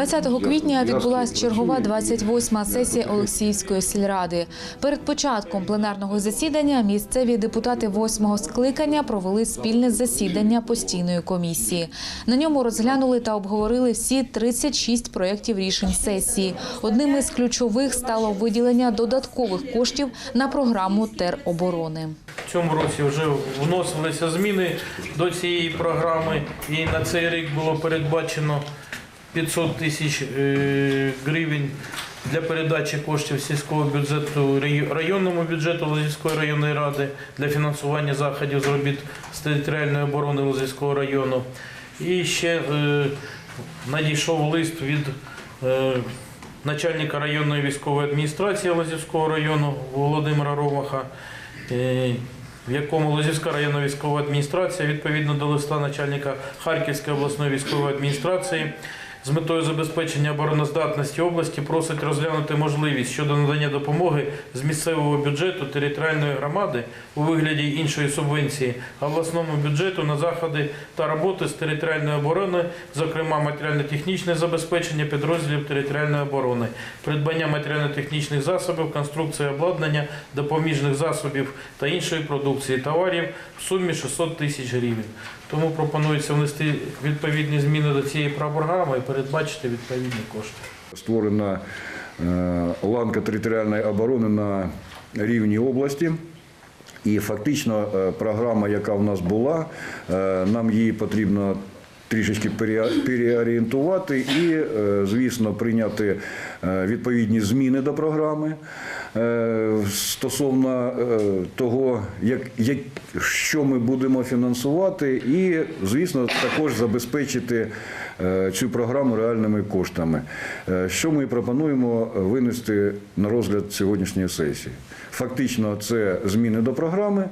20 квітня відбулася чергова 28-ма сесія Олексіївської сільради. Перед початком пленарного засідання місцеві депутати 8-го скликання провели спільне засідання постійної комісії. На ньому розглянули та обговорили всі 36 проєктів рішень сесії. Одним із ключових стало виділення додаткових коштів на програму тероборони. В цьому році вже вносилися зміни до цієї програми, і на цей рік було передбачено 500 тисяч е, гривень для передачі коштів сільського бюджету районному бюджету Лозівської районної ради для фінансування заходів з робіт з територіальної оборони Лозівського району. І ще е, надійшов лист від е, начальника районної військової адміністрації Лозівського району Володимира Ромаха, в якому Лозівська районна військова адміністрація відповідно до листа начальника Харківської обласної військової адміністрації з метою забезпечення обороноздатності області просить розглянути можливість щодо надання допомоги з місцевого бюджету територіальної громади у вигляді іншої субвенції обласному бюджету на заходи та роботи з територіальної оборони, зокрема матеріально-технічне забезпечення підрозділів територіальної оборони, придбання матеріально-технічних засобів, конструкції обладнання, допоміжних засобів та іншої продукції товарів в сумі 600 тисяч гривень. Тому пропонується внести відповідні зміни до цієї програми передбачити відповідні кошти. Створена е, ланка територіальної оборони на рівні області. І фактично е, програма, яка в нас була, е, нам її потрібно трішечки переорієнтувати і, е, звісно, прийняти е, відповідні зміни до програми е, стосовно того, як, як, що ми будемо фінансувати, і, звісно, також забезпечити цю програму реальними коштами. Що ми пропонуємо винести на розгляд сьогоднішньої сесії? Фактично, це зміни до програми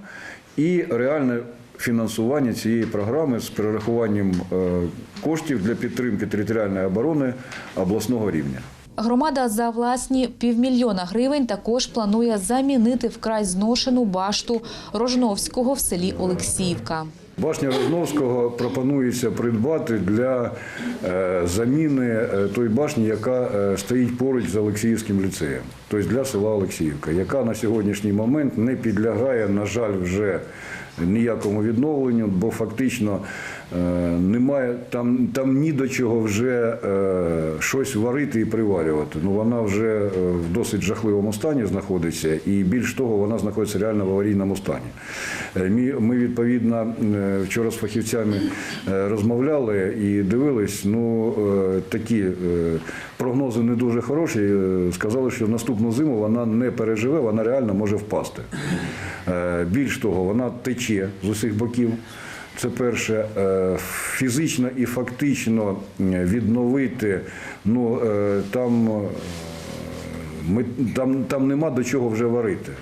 і реальне фінансування цієї програми з перерахуванням е, коштів для підтримки територіальної оборони обласного рівня. Громада за власні півмільйона гривень також планує замінити вкрай зношену башту Рожновського в селі Олексіївка. Башня Розновського пропонується придбати для е, заміни е, тої башні, яка стоїть поруч з Олексіївським ліцеєм, тобто для села Олексіївка, яка на сьогоднішній момент не підлягає, на жаль, вже ніякому відновленню, бо фактично е, немає там, там ні до чого вже е, щось варити і приварювати. Ну вона вже е, в досить жахливому стані знаходиться, і більш того, вона знаходиться реально в аварійному стані. Ми відповідно вчора з фахівцями розмовляли і дивились. Ну такі прогнози не дуже хороші. Сказали, що наступну зиму вона не переживе, вона реально може впасти. Більш того, вона тече з усіх боків. Це перше, Е, фізично і фактично відновити. Ну е, там, е, ми, там, там нема до чого вже варити.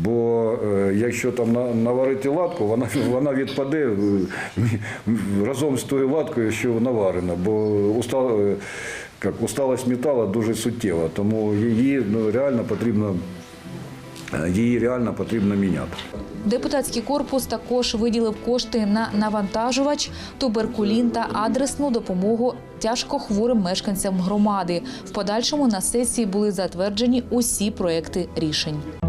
Бо якщо там наварити латку, вона, вона відпаде разом з тою латкою, що наварена. Бо уста, е, як, усталость металу дуже суттєва, тому її ну, реально потрібно, її реально потрібно міняти. Депутатський корпус також виділив кошти на навантажувач, туберкулін та адресну допомогу тяжкохворим мешканцям громади. В подальшому на сесії були затверджені усі проекти рішень.